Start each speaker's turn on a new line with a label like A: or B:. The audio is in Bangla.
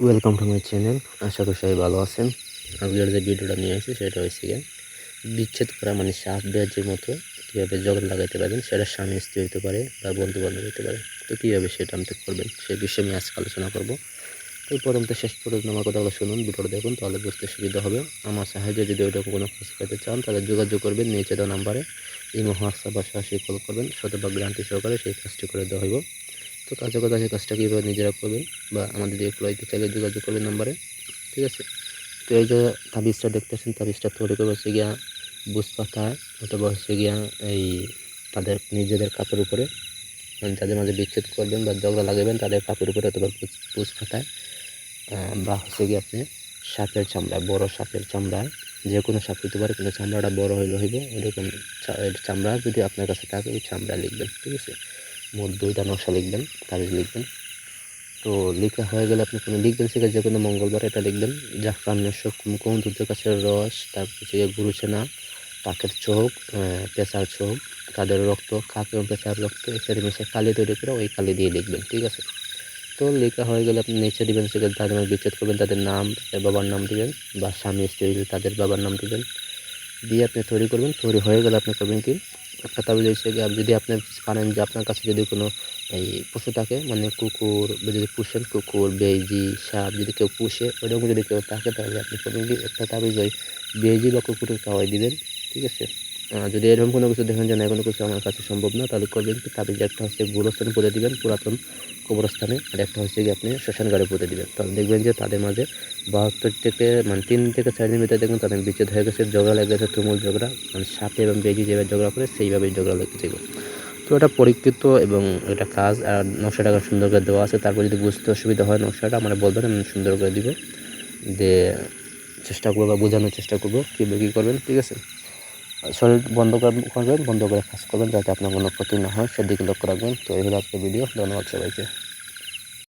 A: ওয়েলকাম টু মাই চ্যানেল আশা করি সবাই ভালো আছেন। আজকের যে ভিডিওটা নিয়ে আসি সেটা হচ্ছে গিয়ে বিচ্ছেদ করা মানে সাপ ব্যাজের মতো কীভাবে জগৎ লাগাইতে পারবেন সেটা স্বামী, স্ত্রী হতে পারে বা বন্ধু বান্ধব হতে পারে। তো কীভাবে সেটা আমি করবেন সেই বিষয়ে আমি আজকে আলোচনা করব। তো প্রথম তো শেষ পর্যন্ত আমার কথাগুলো শুনুন, ভিডিওটা দেখুন, তাহলে বুঝতে সুবিধা হবে। আমার সাহায্যে যদি ওইরকম কোনো কাজ পেতে চান, তাহলে যোগাযোগ করবেন, নিচে দেওয়া নাম্বারে। ইমো, হোয়াটসঅ্যাপ বা সরাসরি কল করবেন, শতভাগ গ্রান্টি সহকারে সেই কাজটি করে দেওয়া হইব। তো কাজের কথা সেই কাজটা কীভাবে নিজেরা করবেন বা আমাদের এমপ্লয়িতে চাইলে যোগাযোগ করবেন নাম্বারে, ঠিক আছে? তো এই যে তাবিজটা দেখতেছেন তাবিজটা তৈরি করে হচ্ছে গিয়া বুঝ পাতা অথবা হচ্ছে গিয়া এই তাদের নিজেদের কাপের উপরে। মানে যাদের মাঝে বিচ্ছেদ করবেন বা ঝগড়া লাগাবেন, তাদের কাপের উপরে অথবা বুঝ পাতায় বা হচ্ছে গিয়ে আপনি সাপের চামড়া বড় সাপের চামড়ায় যে কোনো সাপ হইতে পারে, কিন্তু চামড়াটা বড় হইলে হইব, ওইরকম চা- এর চামড়া যদি আপনার কাছে থাকে, ওই চামড়া লিখবেন, ঠিক আছে? মোট দুইটা নকশা লিখবেন, তাবিজ লিখবেন। তো লেখা হয়ে গেলে আপনি কোনো লিখবেন সেখানে যে কোনো মঙ্গলবার এটা লিখবেন। জাফরান নশক কুমকুম দুধ গাছের রস, তারপর হচ্ছে গুরুচেনা কাকের চোখ পেঁচার চোখ, তাদের রক্ত কাক এবং পেঁচার রক্ত একসাথে মিশে কালি তৈরি করে ওই কালি দিয়ে লিখবেন, ঠিক আছে? তো লেখা হয়ে গেলে আপনি নিচে দিবেন সেখানে তাদের বিচ্ছেদ করবেন, তাদের নাম, তাদের বাবার নাম দেবেন, বা স্বামী স্ত্রী তাদের বাবার নাম দিবেন দিয়ে আপনি তৈরি করবেন, তৈরি হয়ে গেলে আপনি করবেন কি, একটা তাবিজ গিয়ে যদি আপনি পারেন যে আপনার কাছে যদি কোনো এই পশু থাকে মানে কুকুর যদি পুষেন কুকুর, বেজি, সাপ যদি কেউ পুষে, ওইরকম যদি কেউ থাকে, তাহলে আপনি করবেন কি, একটা তাবিজ ওই বেজি বা কুকুরের খাওয়াই দিবেন, ঠিক আছে? যদি এরকম কোনো কিছু দেখেন যে না কোনো কিছু আমার কাছে সম্ভব না, তাহলে করবেন তাবিজ একটা হচ্ছে গুরুস্থানে পুঁতে দিবেন, পুরাতন কবরস্থানে, আর একটা হচ্ছে গিয়ে আপনি শ্মশান ঘরে পুঁতে দিবেন। তাহলে দেখবেন যে তাদের মাঝে বাহাত্তর থেকে মানে তিন থেকে চার দিন ভিতরে দেখবেন তাদের বিচ্ছেদ হয়ে গেছে, ঝগড়া লেগে গেছে, তুমুল ঝগড়া মানে সাপে এবং বেজি যেভাবে ঝগড়া করে, সেইভাবেই ঝগড়া লেগে যাবে তো এটা পরীক্ষিত এবং এটা কাজ, আর নকশাটা সুন্দর করে দেওয়া আছে, তারপর যদি বুঝতে অসুবিধা হয় নকশাটা, আমরা বলবেন, আমি সুন্দর করে দিব, দিয়ে চেষ্টা করব বা বোঝানোর চেষ্টা করব কীভাবে কী করবেন, ঠিক আছে? শরীর বন্ধ কর- করবেন, বন্ধ করে কাজ করবেন যাতে আপনার কোনো ক্ষতি না হয়। সেদিকে লক্ষ্য রাখবেন। তো এই হলো আজকের ভিডিও ধন্যবাদ সবাইকে।